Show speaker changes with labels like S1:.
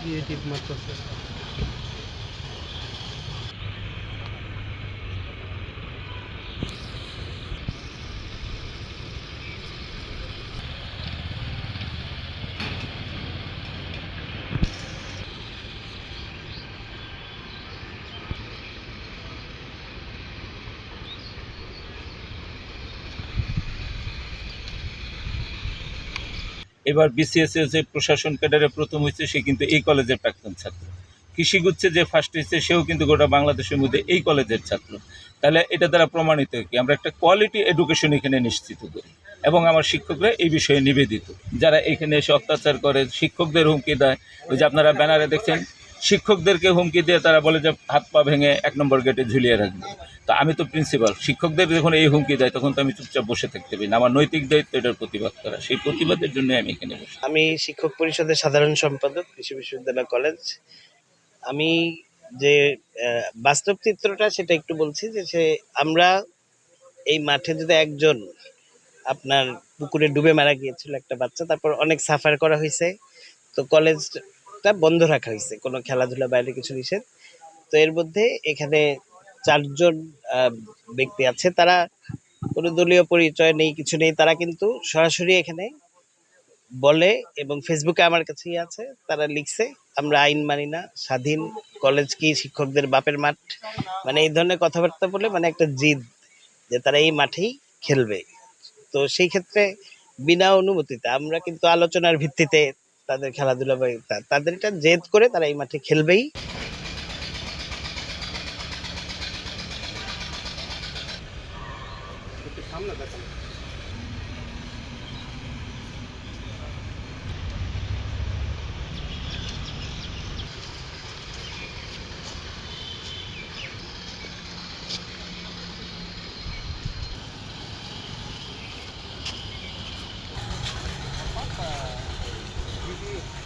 S1: ये टिप मत कर सकते
S2: এবার বিসিএস যে প্রশাসন ক্যাডারে প্রথম হয়েছে, সে কিন্তু এই কলেজের প্রাক্তন ছাত্র। কৃষিগুচ্ছে যে ফার্স্ট হয়েছে, সেও কিন্তু গোটা বাংলাদেশের মধ্যে এই কলেজের ছাত্র। তাহলে এটা দ্বারা প্রমাণিত কি? আমরা একটা কোয়ালিটি এডুকেশন এখানে নিশ্চিত করি এবং আমার শিক্ষকরা এই বিষয়ে নিবেদিত। যারা এখানে এসে অত্যাচার করে, শিক্ষকদের হুমকি দেয়, ওই যে আপনারা ব্যানারে দেখছেন শিক্ষকদেরকে হুমকি দিয়ে তারা বলে যে হাত পা ভেঙে এক নম্বর গেটে ঝুলিয়ে রাখবে। তো আমি তো প্রিন্সিপাল শিক্ষকদের যখন এই হুমকি দেয়, তখন তো আমি চুপচাপ বসে থাকতে পারি না। আমার নৈতিক দায়িত্ব এটার প্রতিবাদ করা। সেই প্রতিবাদের জন্য আমি এখানে বসে
S3: আমি শিক্ষক পরিষদের সাধারণ সম্পাদক, কৃষি বিশ্ববিদ্যালয় কলেজ। আমি যে বাস্তব চিত্রটা সেটা একটু বলছি যে সে, আমরা এই মাঠে যদি একজন আপনার পুকুরে ডুবে মারা গিয়েছিল একটা বাচ্চা, তারপর অনেক সাফার করা হয়েছে। তো কলেজটা বন্ধ রাখা হয়েছে। কোনো খেলাধুলা বাইরে কিছু নিষেধ। তো এর মধ্যে এখানে চারজন ব্যক্তি আছে। তারা কোনো দলীয় পরিচয় নেই, কিছু নেই। তারা কিন্তু সরাসরি এখানে বলে এবং ফেসবুকে আমার কাছেই আছে। তারা লিখছে, আমরা আইন মানি না। স্বাধীন কলেজ কি শিক্ষকদের বাপের মাঠ? মানে এই ধরনের কথাবার্তা বলে মানে একটা জিদ যে তারা এই মাঠেই খেলবে। তো সেই ক্ষেত্রে বিনা অনুমতিতে আমরা কিন্তু আলোচনার ভিত্তিতে তাদের খেলাধুলা বা তাদের এটা জেদ করে তারা এই মাঠে খেলবেই। সামনে you.